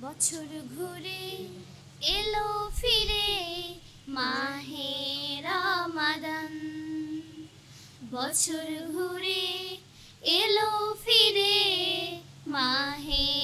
বছর ঘুরে এলো ফিরে মাহে রামাদান। বছর ঘুরে এলো ফিরে মাহে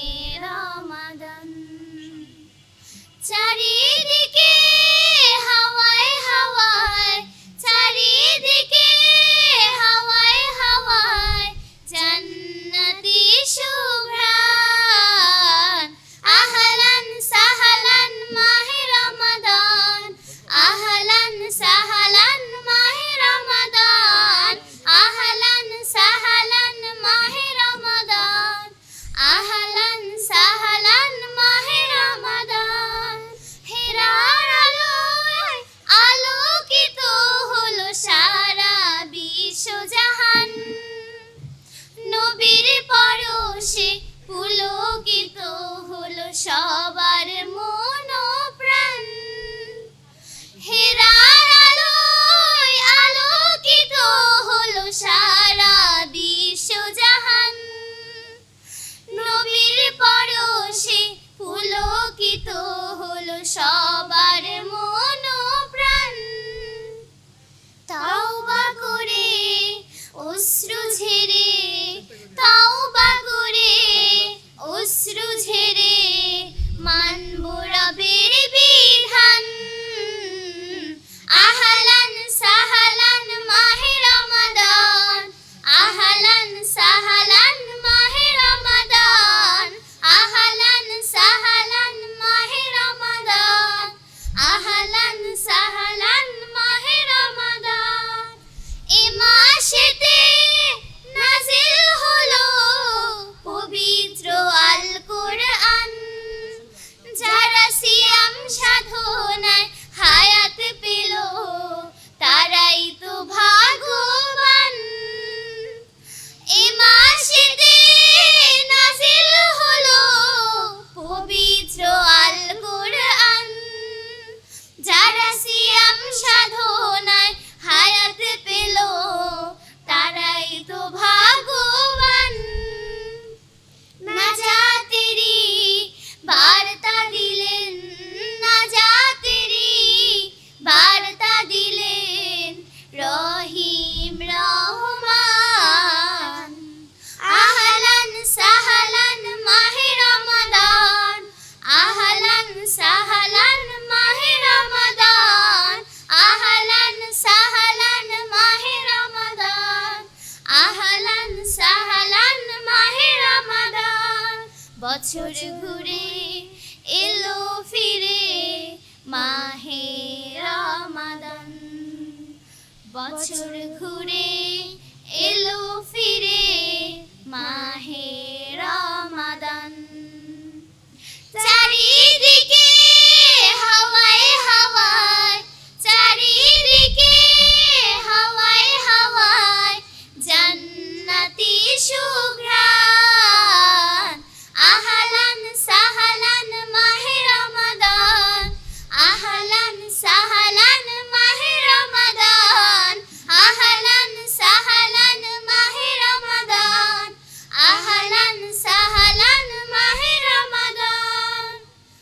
বছর ঘুরে এলো ফিরে মাহে রামাদান। বছর ঘুরে এলো ফিরে